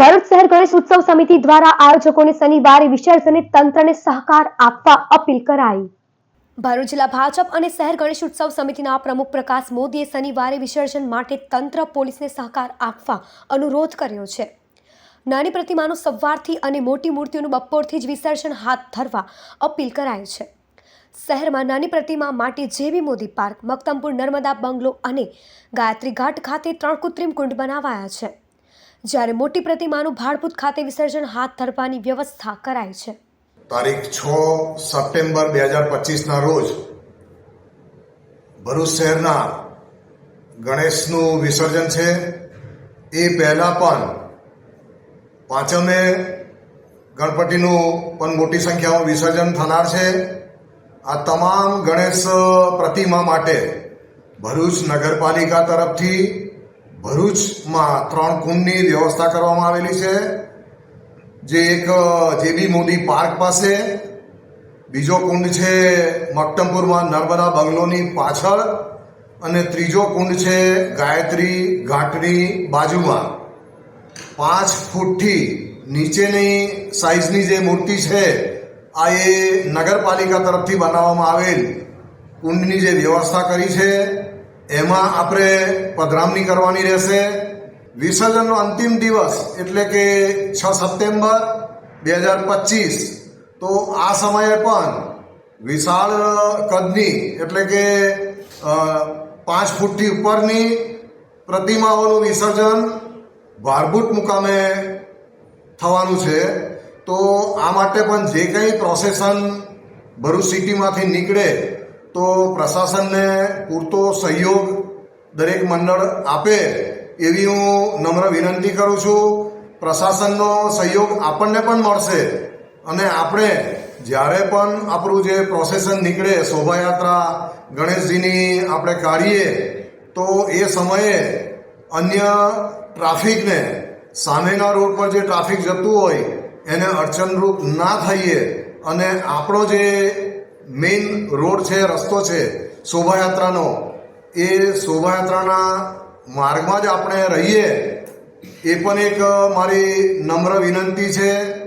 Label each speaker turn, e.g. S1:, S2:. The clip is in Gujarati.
S1: ભરૂચ શહેર ગણેશ ઉત્સવ સમિતિ દ્વારા આયોજકોને શનિવારે વિસર્જને તંત્રને સહકાર આપવા અપીલ કરાઈ. ભરૂચ જિલ્લા ભાજપ અને શહેર ગણેશ ઉત્સવ સમિતિના પ્રમુખ પ્રકાશ મોદીએ શનિવારે વિસર્જન માટે તંત્ર પોલીસને સહકાર આપવા અનુરોધ કર્યો છે. નાની પ્રતિમાનું સવારથી અને મોટી મૂર્તિઓનું બપોરથી જ વિસર્જન હાથ ધરવા અપીલ કરાઈ છે. શહેરમાં નાની પ્રતિમા માટે JB Modi park Maktampur Narmada bungalow અને ગાયત્રી ઘાટ ખાતે ત્રણ કૃત્રિમ કુંડ બનાવાયા છે. જ્યારે મોટી પ્રતિમાનું ભાડભૂત ખાતે વિસર્જન હાથ ધરવાની વ્યવસ્થા કરાઈ છે.
S2: તારીખ છ સપ્ટેમ્બર બે હજાર પચીસના રોજ ભરૂચ શહેરના ગણેશનું વિસર્જન છે. એ પહેલાં પણ પાંચમે ગણપતિનું પણ મોટી સંખ્યામાં વિસર્જન થનાર છે. આ તમામ ગણેશ પ્રતિમા માટે ભરૂચ નગરપાલિકા તરફથી ભરૂચમાં ત્રણ કુંડની વ્યવસ્થા કરવામાં આવેલી છે. જે એક જેબી મોદી પાર્ક પાસે, બીજો કુંડ છે મક્તમપુરમાં નર્મદા બંગલોની પાછળ, અને ત્રીજો કુંડ છે ગાયત્રી ઘાટની બાજુમાં. પાંચ ફૂટથી નીચેની સાઈઝની જે મૂર્તિ છે, આ એ નગરપાલિકા તરફથી બનાવવામાં આવેલ કુંડની જે વ્યવસ્થા કરી છે. એમાં આપણે પધરામણી કરવાની રહેશે. વિસર્જનનો અંતિમ દિવસ એટલે કે છ સપ્ટેમ્બર બે હજાર પચીસ. તો આ સમયે પણ વિશાળ કદની એટલે કે પાંચ ફૂટથી ઉપરની પ્રતિમાઓનું વિસર્જન ભારભૂત મુકામે થવાનું છે. તો આ માટે પણ જે કંઈ પ્રોસેસન ભરૂચ સિટીમાંથી નીકળે તો પ્રશાસનને પૂરતો સહયોગ દરેક મંડળ આપે એવી હું નમ્ર વિનંતી કરું છું. પ્રશાસનનો સહયોગ આપણને પણ મળશે અને આપણે જ્યારે પણ આપણું જે પ્રોસેસન નીકળે, શોભાયાત્રા, ગણેશજીની આપણે કાઢીએ, તો એ સમયે અન્ય ટ્રાફિકને, સામેના રોડ પર જે ટ્રાફિક જતું હોય, એને અડચણરૂપ ના થઈએ અને આપણો જે મેઇન રોડ છે, રસ્તો છે, શોભાયાત્રાનો. એ શોભાયાત્રાના માર્ગમાં જ આપણે રહીએ. એ પણ એક મારી નમ્ર વિનંતી છે.